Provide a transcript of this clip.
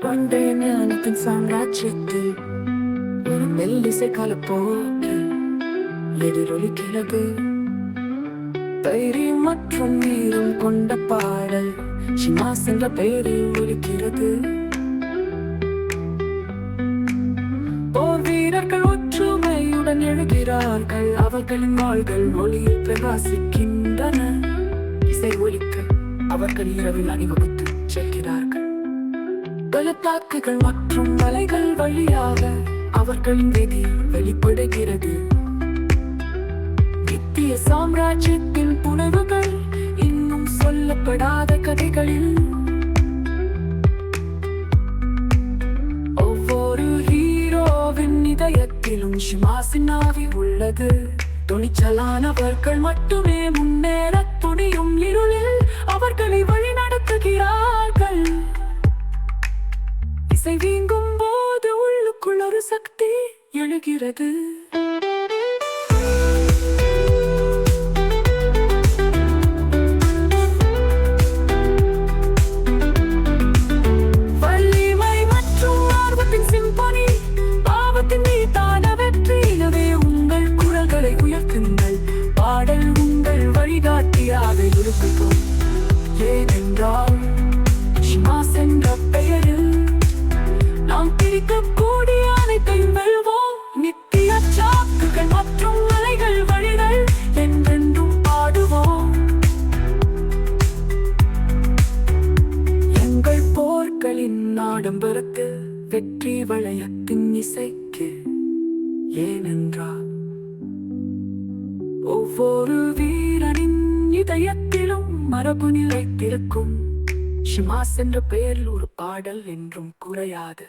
பண்டைய ஞானத்தின் சாம்ராஜ்யத்தில் ஒரு மெல்லிசை கலப்போக்கு எதிரொலிக்கிறது தைரியம் மற்றும் வீரம் கொண்ட பாடல் ஷிமாஸ் என்ற பெயரில் ஒலிக்கிறது. போர் வீரர்கள் ஒற்றுமையுடன் எழுகிறார்கள். அவர்களின் வாள்கள் ஒளியில் பிரகாசிக்கின்றன. இசை ஒலிக்க அவர்கள் இரவில் அணிவகுத்து செல்கிறார்கள். பள்ளத்தாக்குகள் மற்றும் மலைகள் வழியாக அவர்களின் விதி வெளிப்படுகிறது. நித்திய சாம்ராஜ்யத்தின் புனவுகள் இன்னும் சொல்லப்படாத கதைகளில் ஒவ்வொரு ஹீரோவின் இதயத்திலும் ஷிமாசின் உள்ளது. துணிச்சலானவர்கள் மட்டுமே முன்னேற துணியும் இருளில் அவர்களை வழி சக்தி எழுகிறது. ஆடம்பரத்து வெற்றி வளையத்தின் இசைக்கு ஏனென்றால் ஒவ்வொரு வீரனின் இதயத்திலும் மரபு நிலைத்திருக்கும் ஷிமாஸ் என்ற பெயரில் ஒரு பாடல் என்றும் குறையாது.